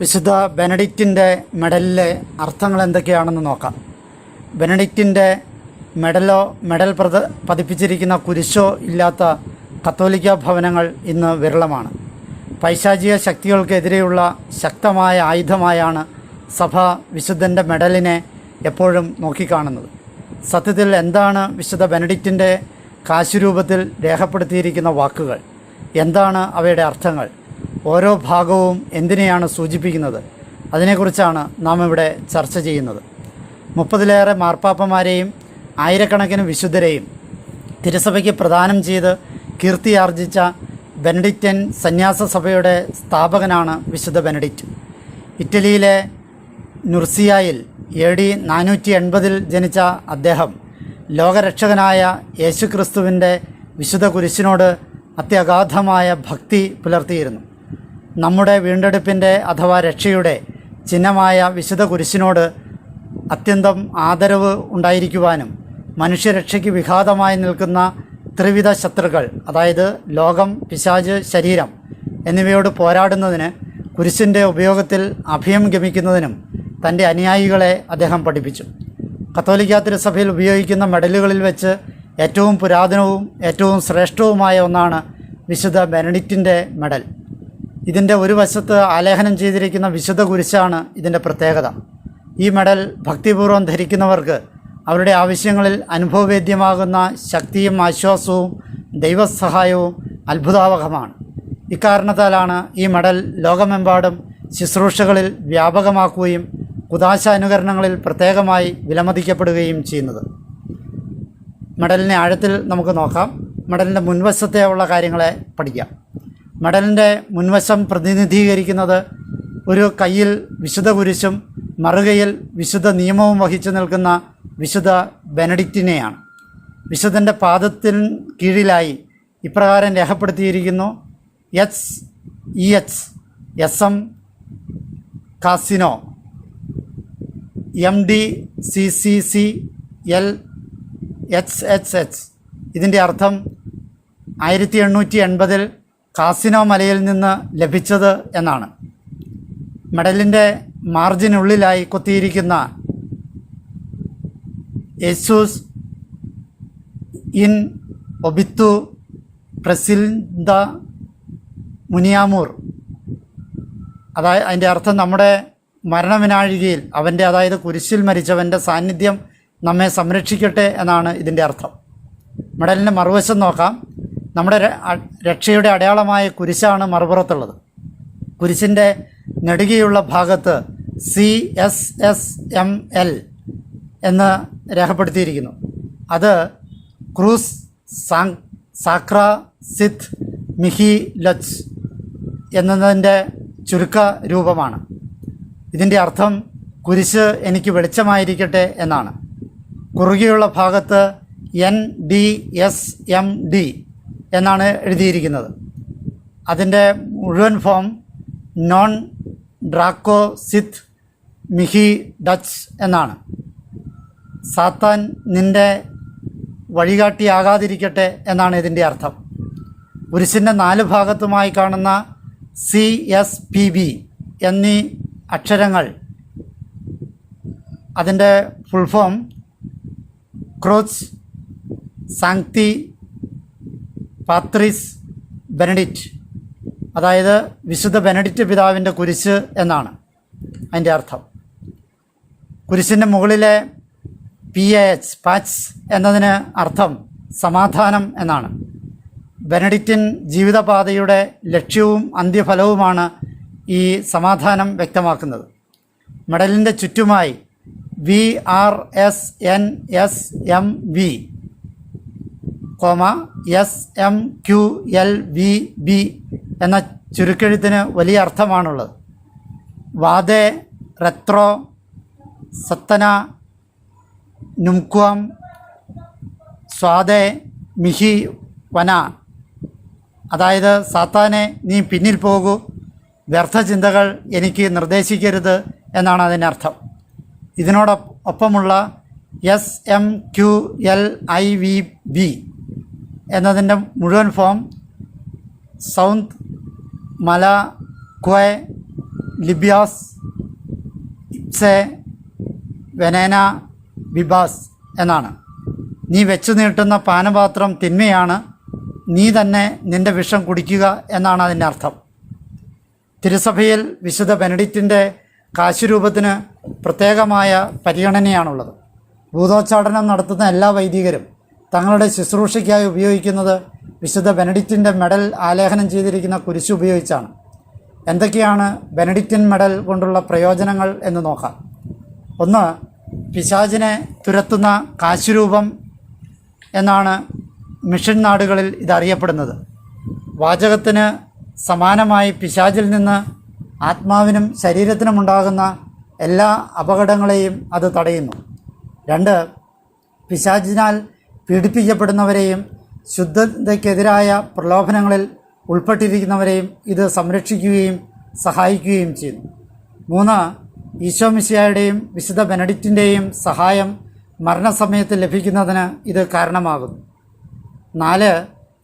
വിശുദ്ധ ബെനഡിക്റ്റിന്റെ മെഡലിലെ അർത്ഥങ്ങൾ എന്തൊക്കെയാണെന്ന് നോക്കാം. ബെനഡിക്റ്റിന്റെ മെഡലോ മെഡൽ പ്രത പതിപ്പിച്ചിരിക്കുന്ന കുരിശോ ഇല്ലാത്ത കത്തോലിക്ക ഭവനങ്ങൾ ഇന്ന് വിരളമാണ്. പൈശാചിക ശക്തികൾക്കെതിരെയുള്ള ശക്തമായ ആയുധമായാണ് സഭ വിശുദ്ധന്റെ മെഡലിനെ എപ്പോഴും നോക്കിക്കാണുന്നത്. സത്യത്തിൽ എന്താണ് വിശുദ്ധ ബെനഡിക്റ്റിന്റെ കാശുരൂപത്തിൽ രേഖപ്പെടുത്തിയിരിക്കുന്ന വാക്കുകൾ? എന്താണ് അവയുടെ അർത്ഥങ്ങൾ? ഓരോ ഭാഗവും എന്തിനെയാണ് സൂചിപ്പിക്കുന്നത്? അതിനെക്കുറിച്ചാണ് നാം ഇവിടെ ചർച്ച ചെയ്യുന്നത്. മുപ്പതിലേറെ മാർപ്പാപ്പമാരെയും ആയിരക്കണക്കിന് വിശുദ്ധരെയും തിരുസഭയ്ക്ക് പ്രദാനം ചെയ്ത് കീർത്തിയാർജിച്ച ബെനഡിക്റ്റൻ സന്യാസ സഭയുടെ സ്ഥാപകനാണ് വിശുദ്ധ ബെനഡിക്റ്റ്. ഇറ്റലിയിലെ നുർസിയായിൽ എ ഡി നാനൂറ്റി എൺപതിൽ ജനിച്ച അദ്ദേഹം ലോകരക്ഷകനായ യേശുക്രിസ്തുവിന്റെ വിശുദ്ധ കുരിശിനോട് അത്യഗാധമായ ഭക്തി പുലർത്തിയിരുന്നു. നമ്മുടെ വീണ്ടെടുപ്പിന്റെ അഥവാ രക്ഷയുടെ ചിഹ്നമായ വിശുദ്ധ കുരിശിനോട് അത്യന്തം ആദരവ് ഉണ്ടായിരിക്കുവാനും മനുഷ്യരക്ഷയ്ക്ക് വിഘാതമായി നിൽക്കുന്ന ത്രിവിധ ശത്രുക്കൾ അതായത് ലോകം പിശാജ് ശരീരം എന്നിവയോട് പോരാടുന്നതിന് കുരിശിന്റെ ഉപയോഗത്തിൽ അഭയം ഗമിക്കുന്നതിനും തന്റെ അനുയായികളെ അദ്ദേഹം പഠിപ്പിച്ചു. കത്തോലിക്ക തിരുസഭയിൽ ഉപയോഗിക്കുന്ന മെഡലുകളിൽ വെച്ച് ഏറ്റവും പുരാതനവും ഏറ്റവും ശ്രേഷ്ഠവുമായ ഒന്നാണ് വിശുദ്ധ ബെനഡിക്റ്റിന്റെ മെഡൽ. ഇതിന്റെ ഒരു വശത്ത് ആലേഖനം ചെയ്തിരിക്കുന്ന വിശുദ്ധ കുരിശാണ് ഇതിന്റെ പ്രത്യേകത. ഈ മെഡൽ ഭക്തിപൂർവം ധരിക്കുന്നവർക്ക് അവരുടെ ആവശ്യങ്ങളിൽ അനുഭവവേദ്യമാകുന്ന ശക്തിയും ആശ്വാസവും ദൈവസഹായവും അത്ഭുതാവഹമാണ്. ഇക്കാരണത്താലാണ് ഈ മെഡൽ ലോകമെമ്പാടും ശുശ്രൂഷകളിൽ വ്യാപകമാക്കുകയും കുദാശ അനുകരണങ്ങളിൽ പ്രത്യേകമായി വിലമതിക്കപ്പെടുകയും ചെയ്യുന്നത്. മെഡലിനെ ആഴത്തിൽ നമുക്ക് നോക്കാം. മെഡലിന്റെ മുൻവശത്തെ ഉള്ള കാര്യങ്ങളെ പഠിക്കാം. മെഡലിന്റെ മുൻവശം പ്രതിനിധീകരിക്കുന്നത് ഒരു കയ്യിൽ വിശുദ്ധ കുരിശും മറുകയിൽ വിശുദ്ധ നിയമവും വഹിച്ചു നിൽക്കുന്ന വിശുദ്ധ ബെനഡിക്റ്റിനെയാണ്. വിശുദ്ധന്റെ പാദത്തിന് കീഴിലായി ഇപ്രകാരം രേഖപ്പെടുത്തിയിരിക്കുന്നു. H E H S M casino M D C C C L H H H. ഇതിന്റെ അർത്ഥം ആയിരത്തി എണ്ണൂറ്റി എൺപതിൽ കാസിനോ മലയിൽ നിന്ന് ലഭിച്ചത് എന്നാണ്. മെഡലിന്റെ മാർജിനുള്ളിലായി കൊത്തിയിരിക്കുന്ന യേസൂസ് ഇൻ ഒബിത്തു പ്രസിൽദ മുനിയാമൂർ. അതായത് അതിന്റെ അർത്ഥം നമ്മുടെ മരണവിനാഴികയിൽ അവന്റെ അതായത് കുരിശിൽ മരിച്ചവന്റെ സാന്നിധ്യം നമ്മെ സംരക്ഷിക്കട്ടെ എന്നാണ് ഇതിന്റെ അർത്ഥം. മെഡലിന്റെ മറുവശം നോക്കാം. നമ്മുടെ രക്ഷയുടെ അടയാളമായ കുരിശാണ് മറുപുറത്തുള്ളത്. കുരിശിന്റെ നെടുകിയുള്ള ഭാഗത്ത് C S S M L എന്ന് രേഖപ്പെടുത്തിയിരിക്കുന്നു. അത് ക്രൂസ് സാങ് സാക്ര സിത്ത് മിഹി ലച്ച് എന്നതിന്റെ ചുരുക്ക രൂപമാണ്. ഇതിന്റെ അർത്ഥം കുരിശ് എനിക്ക് വെളിച്ചമായിരിക്കട്ടെ എന്നാണ്. കുറുകിയുള്ള ഭാഗത്ത് N D S M D എന്നാണ് എഴുതിയിരിക്കുന്നത്. അതിന്റെ മുഴുവൻ ഫോം നോൺ ഡ്രാക്കോ സിത്ത് മിഹി ഡച്ച് എന്നാണ്. സാത്താൻ നിന്റെ വഴികാട്ടിയാകാതിരിക്കട്ടെ എന്നാണ് ഇതിന്റെ അർത്ഥം. കുരിശിന്റെ നാല് ഭാഗത്തുമായി കാണുന്ന സി എസ് പി ബി എന്നീ അക്ഷരങ്ങൾ അതിന്റെ ഫുൾ ഫോം ക്രോച്ച് സാങ്തി പാത്രിസ് ബെനഡിറ്റ് അതായത് വിശുദ്ധ ബെനഡിറ്റ് പിതാവിന്റെ കുരിശ് എന്നാണ് അതിന്റെ അർത്ഥം. കുരിശിന്റെ മുകളിലെ പി എച്ച് പാച്ച് എന്നതിന് അർത്ഥം സമാധാനം എന്നാണ്. ബെനഡിറ്റിൻ ജീവിതപാതയുടെ ലക്ഷ്യവും അന്ത്യഫലവുമാണ് ഈ സമാധാനം വ്യക്തമാക്കുന്നത്. മെഡലിന്റെ ചുറ്റുമായി V R S N S M V comma S M Q L V B എന്ന ചുരുക്കെഴുത്തിന് വലിയ അർത്ഥമാണുള്ളത്. വാദേ റെത്രോ സത്തന നുംക്വം സ്വാദേ മിഹി വന. അതായത് സാത്താനെ നീ പിന്നിൽ പോകൂ വ്യർത്ഥ ചിന്തകൾ എനിക്ക് നിർദ്ദേശിക്കരുത് എന്നാണ് അതിന്റെ അർത്ഥം. ഇതിനോടൊപ്പമുള്ള S M Q L I V B എന്നതിന്റെ മുഴുവൻ ഫോം സൗണ്ട് മല ക്വയ് ലിബിയാസ് ഇപ്സെ വെനേന ബിബാസ് എന്നാണ്. നീ വെച്ചു നീട്ടുന്ന പാനപാത്രം തിന്മയാണ്. നീ തന്നെ നിന്റെ വിഷം കുടിക്കുക എന്നാണ് അതിന്റെ അർത്ഥം. തിരുസഭയിൽ വിശുദ്ധ ബെനഡിറ്റിന്റെ കാശുരൂപത്തിന് പ്രത്യേകമായ പരിഗണനയാണുള്ളത്. ഭൂതോച്ചാടനം നടത്തുന്ന എല്ലാ വൈദികരും തങ്ങളുടെ ശുശ്രൂഷയ്ക്കായി ഉപയോഗിക്കുന്നത് വിശുദ്ധ ബെനഡിക്റ്റിന്റെ മെഡൽ ആലേഖനം ചെയ്തിരിക്കുന്ന കുരിശ് ഉപയോഗിച്ചാണ്. എന്തൊക്കെയാണ് ബെനഡിക്റ്റിൻ മെഡൽ കൊണ്ടുള്ള പ്രയോജനങ്ങൾ എന്ന് നോക്കാം. ഒന്ന് പിശാചിനെ തുരത്തുന്ന കാശുരൂപം എന്നാണ് മിഷൻ നാടുകളിൽ ഇതറിയപ്പെടുന്നത്. വാചകത്തിന് സമാനമായി പിശാചിൽ നിന്ന് ആത്മാവിനും ശരീരത്തിനുമുണ്ടാകുന്ന എല്ലാ അപകടങ്ങളെയും അത് തടയുന്നു. രണ്ട് പിശാചിനാൽ പീഡിപ്പിക്കപ്പെടുന്നവരെയും ശുദ്ധതയ്ക്കെതിരായ പ്രലോഭനങ്ങളിൽ ഉൾപ്പെട്ടിരിക്കുന്നവരെയും ഇത് സംരക്ഷിക്കുകയും സഹായിക്കുകയും ചെയ്യുന്നു. മൂന്ന് ഈശോമിശിയായുടെയും വിശുദ്ധ ബെനഡിക്റ്റിന്റെയും സഹായം മരണസമയത്ത് ലഭിക്കുന്നതിന് ഇത് കാരണമാകുന്നു. നാല്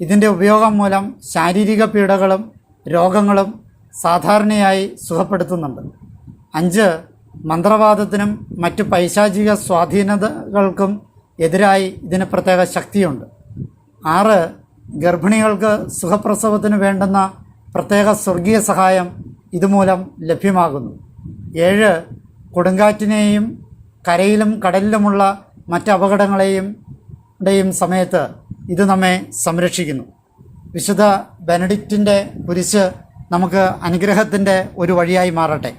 ഇതിന്റെ ഉപയോഗം മൂലം ശാരീരിക പീഡകളും രോഗങ്ങളും സാധാരണയായി സുഖപ്പെടുത്തുന്നുണ്ട്. അഞ്ച് മന്ത്രവാദത്തിനും മറ്റു പൈശാചിക സ്വാധീനതകൾക്കും എതിരായി ഇതിന് പ്രത്യേക ശക്തിയുണ്ട്. ആറ് ഗർഭിണികൾക്ക് സുഖപ്രസവത്തിന് വേണ്ടുന്ന പ്രത്യേക സ്വർഗീയ സഹായം ഇതുമൂലം ലഭ്യമാകുന്നു. ഏഴ് കൊടുങ്കാറ്റിനെയും കരയിലും കടലിലുമുള്ള മറ്റ് അപകടങ്ങളെയും സമയത്ത് ഇത് നമ്മെ സംരക്ഷിക്കുന്നു. വിശുദ്ധ ബെനഡിക്റ്റിന്റെ കുരിശ് നമുക്ക് അനുഗ്രഹത്തിന്റെ ഒരു വഴിയായി മാറട്ടെ.